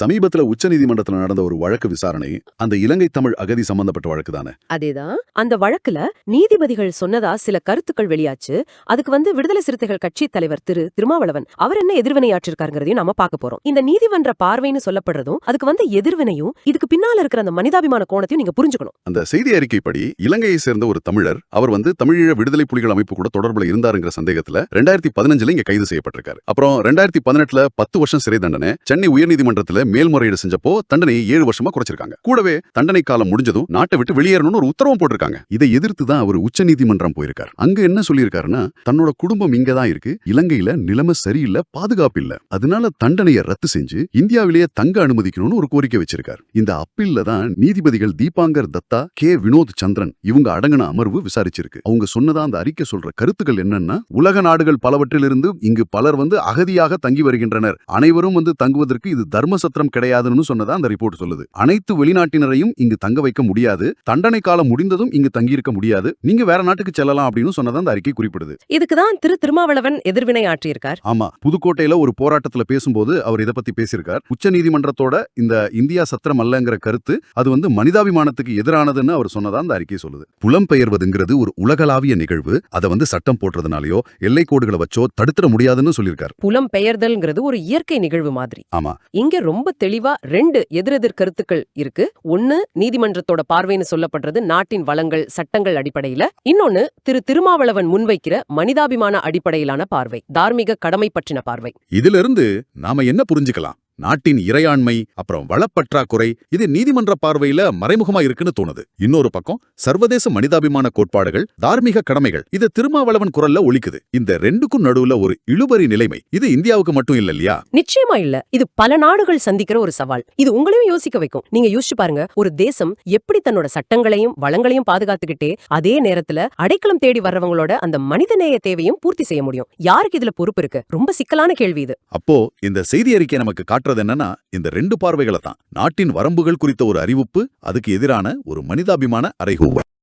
சமீபத்துல உச்சநீதிமன்றத்துல நடந்த ஒரு வழக்கு விசாரணை அந்த இலங்கை தமிழ் அகதி சம்பந்தப்பட்ட வழக்கு தானே? அதேதான். அந்த வழக்குல நீதிபதிகள் சொன்னதா சில கருத்துக்கள் வெளியாச்சு. அதுக்கு வந்து விடுதலை சிறுத்தைகள் கட்சி தலைவர் திரு திருமாவளவன் அவர் என்ன எதிர்வினையாற்றிருக்காருங்கிறதையும் நம்ம பார்க்க போறோம். இந்த நீதிமன்ற பார்வைன்னு சொல்லப்படுறதும் அதுக்கு வந்து எதிர்வினையும் இதுக்கு பின்னால இருக்கிற அந்த மனிதாபிமான கோணத்தையும் நீங்க புரிஞ்சுக்கணும். அந்த செய்தி அறிக்கைப்படி இலங்கையை சேர்ந்த ஒரு தமிழர் அவர் வந்து தமிழீழ விடுதலை புலிகள் அமைப்பு கூட தொடர்புல இருந்தாருங்கிற சந்தேகத்துல ரெண்டாயிரத்தி பதினஞ்சுல இங்க கைது செய்யப்பட்டிருக்காரு. அப்புறம் ரெண்டாயிரத்தி பதினெட்டுல பத்து வருஷம் சிறை தண்டனை சென்னை உயர்நீதிமன்றத்துல மேல்முறையீடு செஞ்சப்போ தண்டனையை ஏழு வருஷமா குறைச்சிருக்காங்க. கூடவே தண்டனை காலம் முடிஞ்சதும் நாட்டை விட்டு வெளியேறணும்னு ஒரு உத்தரவும் போட்டிருக்காங்க. இதை எதிர்த்து தான் அவர் உச்சநீதிமன்றம் போயிருக்கார். அங்க என்ன சொல்லியிருக்காருன்னா தன்னோட குடும்பம் இங்க தான் இருக்கு. இலங்கையில நிலைமை சரியில்லை பாதுகாப்பு இல்ல. அதனால தண்டனையை ரத்து செஞ்சு இந்தியாவிலேயே தங்க அனுமதிக்கணும்னு ஒரு கோரிக்கை வச்சிருக்கார். இந்த அப்பீல்ல தான் நீதிபதிகள் தீபாங்கர் தத்தா கே. வினோத் சந்திரன் இவங்க அடங்கின அமர்வு விசாரிச்சிருக்கு. அவங்க சொன்னதா அந்த அறிக்கை சொல்ற கருத்துக்கள் என்னன்னா உலக நாடுகள் பலவற்றிலிருந்து இங்கு பலர் வந்து அகதியாக தங்கி வருகின்றனர். அனைவரும் வந்து தங்குவதற்கு இது தர்ம சத்திரம் கிடையாதுன்னு சொன்னதா அந்த ரிப்போர்ட் சொல்லுது. அனைத்து வெளிநாட்டினரையும் இங்கு தங்க வைக்க முடியாது. தண்டனை காலம் முடிந்ததும் இங்கு தங்கியிருக்க முடியாது. நீங்க வேற நாட்டுக்கு செல்லலாம் அப்படின்னு சொன்னதா அந்த அறிக்கை குறிப்பிடுது. இதுக்குதான் திரு திருமாவளவன் எதிர்வினை ஆற்றியிருக்கார். ஆமா. புதுக்கோட்டையில ஒரு போராட்டத்துல பேசும்போது அவர் இதை பத்தி பேசியிருக்கார். உச்ச நீதிமன்றத்தோட இந்த இந்தியா சத்திரம் அல்லங்கிற கருத்து அது வந்து மனிதாபிமானத்துக்கு எதிரானதுன்னு அவர் சொன்னதா அந்த அறிக்கை சொல்லுது. புலம்பெயர்வதுங்கிறது ஒரு உலகளாவிய நிகழ்வு. அதை வந்து சட்டம் போடுறதுனாலயோ எல்லை கோடுகளை வச்சோ தடுத்துட முடியாதுன்னு சொல்லியிருக்கார். புலம் பெயர்தல்ங்கிறது ஒரு இயற்கை நிகழ்வு மாதிரி. ஆமா. இங்க ரொம்ப தெளிவா ரெண்டு எதிரெதிர் கருத்துக்கள் இருக்கு. ஒன்னு நீதிமன்றத்தோட பார்வைன்னு சொல்லப்படுறது நாட்டின் வளங்கள் சட்டங்கள் அடிப்படையில. இன்னொன்னு திரு திருமாவளவன் முன்வைக்கிற மனிதாபிமான அடிப்படையிலான பார்வை தார்மீக கடமை பற்றின பார்வை. இதிலிருந்து நாம என்ன புரிஞ்சுக்கலாம்? நாட்டின் இறையாண்மை அப்புறம் வளப்பற்றாக்குறை இது நீதிமன்ற பார்வையில மறைமுகமா இருக்குன்னு தோணுது. இன்னொரு பக்கம் சர்வதேச மனிதாபிமான கோட்பாடுகள் தார்மீக கடமைகள் இது திருமாவளவன் குரல்ல ஒலிக்குது. இந்த ரெண்டுக்கும் நடுவுல ஒரு இழுபறி நிலைமை. இது இந்தியாவுக்கு மட்டும் இல்ல இல்லையா? நிச்சயமா இல்ல. இது பல நாடுகள் சந்திக்கிற ஒரு சவால். இது உங்களையும் யோசிக்க வைக்கும். நீங்க யோசிச்சு பாருங்க ஒரு தேசம் எப்படி தன்னோட சட்டங்களையும் வளங்களையும் பாதுகாத்துக்கிட்டே அதே நேரத்துல அடைக்கலம் தேடி வர்றவங்களோட அந்த மனிதநேய தேவையும் பூர்த்தி செய்ய முடியும். யாருக்கு இதுல பொறுப்பு இருக்கு? ரொம்ப சிக்கலான கேள்வி இது. அப்போ இந்த செய்தி அறிக்கை நமக்கு காட்டுறது என்னன்னா இந்த ரெண்டு பார்வைகளை தான் நாட்டின் வரம்புகள் குறித்த ஒரு அறிவிப்பு அதுக்கு எதிரான ஒரு மனிதாபிமான அறைகூவல்.